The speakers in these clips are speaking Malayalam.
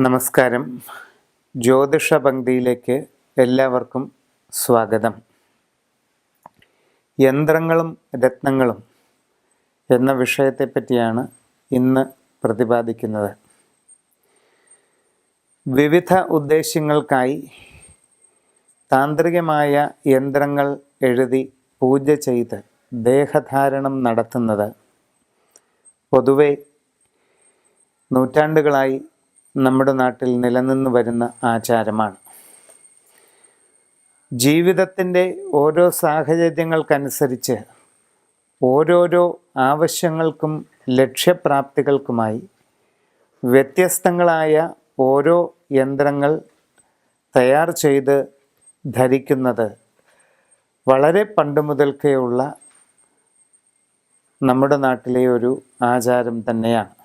നമസ്കാരം. ജ്യോതിഷ പങ്ക്തിയിലേക്ക് എല്ലാവർക്കും സ്വാഗതം. യന്ത്രങ്ങളും രത്നങ്ങളും എന്ന വിഷയത്തെപ്പറ്റിയാണ് ഇന്ന് പ്രതിപാദിക്കുന്നത്. വിവിധ ഉദ്ദേശ്യങ്ങൾക്കായി താന്ത്രികമായ യന്ത്രങ്ങൾ എഴുതി പൂജ ചെയ്ത് ദേഹധാരണം നടത്തുന്നത് പൊതുവെ നൂറ്റാണ്ടുകളായി നമ്മുടെ നാട്ടിൽ നിലനിന്ന് വരുന്ന ആചാരമാണ്. ജീവിതത്തിന്റെ ഓരോ സാഹചര്യങ്ങൾക്കനുസരിച്ച് ഓരോരോ ആവശ്യങ്ങൾക്കും ലക്ഷ്യപ്രാപ്തികൾക്കുമായി വ്യത്യസ്തങ്ങളായ ഓരോ യന്ത്രങ്ങൾ തയ്യാർ ചെയ്ത് ധരിക്കുന്നത് വളരെ പണ്ട് മുതൽക്കേ ഉള്ള നമ്മുടെ നാട്ടിലെ ഒരു ആചാരം തന്നെയാണ്.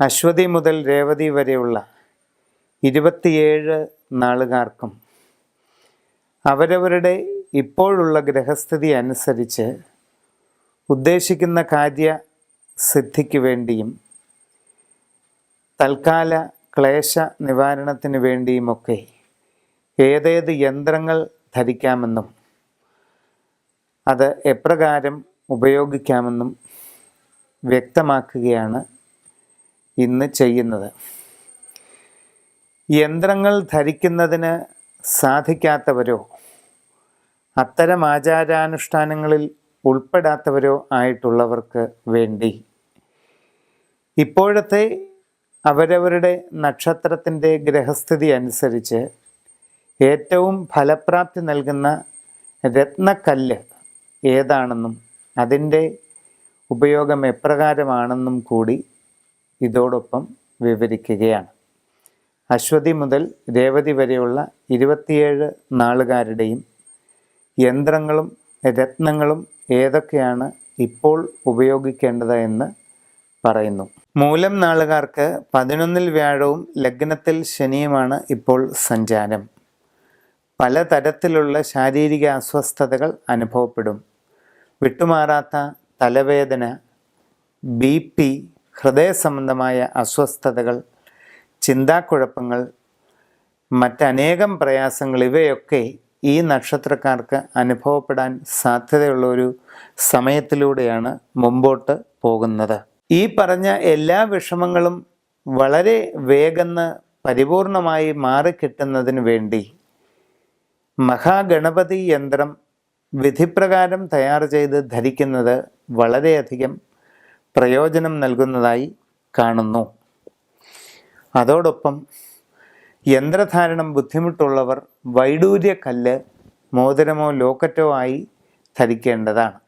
അശ്വതി മുതൽ രേവതി വരെയുള്ള ഇരുപത്തിയേഴ് നാളുകാർക്കും അവരവരുടെ ഇപ്പോഴുള്ള ഗ്രഹസ്ഥിതി അനുസരിച്ച് ഉദ്ദേശിക്കുന്ന കാര്യ സിദ്ധിക്ക് വേണ്ടിയും തൽക്കാല ക്ലേശ നിവാരണത്തിന് വേണ്ടിയുമൊക്കെ ഏതേത് യന്ത്രങ്ങൾ ധരിക്കാമെന്നും അത് എപ്രകാരം ഉപയോഗിക്കാമെന്നും വ്യക്തമാക്കുകയാണ് ഇന്ന് ചെയ്യുന്നത്. യന്ത്രങ്ങൾ ധരിക്കുന്നതിന് സാധിക്കാത്തവരോ അത്തരം ആചാരാനുഷ്ഠാനങ്ങളിൽ ഉൾപ്പെടാത്തവരോ ആയിട്ടുള്ളവർക്ക് വേണ്ടി. ഇപ്പോഴത്തെ അവരവരുടെ നക്ഷത്രത്തിന്റെ ഗ്രഹസ്ഥിതി അനുസരിച്ച് ഏറ്റവും ഫലപ്രാപ്തി നൽകുന്ന രത്നക്കല്ല് ഏതാണെന്നും അതിന്റെ ഉപയോഗം എപ്രകാരമാണെന്നും കൂടി ഇതോടൊപ്പം വിവരിക്കുകയാണ്. അശ്വതി മുതൽ രേവതി വരെയുള്ള ഇരുപത്തിയേഴ് നാളുകാരുടെയും യന്ത്രങ്ങളും രത്നങ്ങളും ഏതൊക്കെയാണ് ഇപ്പോൾ ഉപയോഗിക്കേണ്ടത് എന്ന് പറയുന്നു. മൂലം നാളുകാർക്ക് പതിനൊന്നിൽ വ്യാഴവും ലഗ്നത്തിൽ ശനിയുമാണ് ഇപ്പോൾ സഞ്ചാരം. പലതരത്തിലുള്ള ശാരീരിക അസ്വസ്ഥതകൾ അനുഭവപ്പെടും. വിട്ടുമാറാത്ത തലവേദന ബി പി ഹൃദയ സംബന്ധമായ അസ്വസ്ഥതകൾ ചിന്താക്കുഴപ്പങ്ങൾ മറ്റനേകം പ്രയാസങ്ങൾ ഇവയൊക്കെ ഈ നക്ഷത്രക്കാർക്ക് അനുഭവപ്പെടാൻ സാധ്യതയുള്ള ഒരു സമയത്തിലൂടെയാണ് മുമ്പോട്ട് പോകുന്നത്. ഈ പറഞ്ഞ എല്ലാ വിഷമങ്ങളും വളരെ വേഗന്ന് പരിപൂർണമായി മാറിക്കിട്ടുന്നതിന് വേണ്ടി മഹാഗണപതി യന്ത്രം വിധിപ്രകാരം തയ്യാർ ചെയ്ത് ധരിക്കുന്നത് വളരെയധികം പ്രയോജനം നൽകുന്നതായി കാണുന്നു. അതോടൊപ്പം യന്ത്രധാരണം ബുദ്ധിമുട്ടുള്ളവർ വൈഡൂര്യ കല്ല് മോതിരമോ ലോക്കറ്റോ ആയി ധരിക്കേണ്ടതാണ്.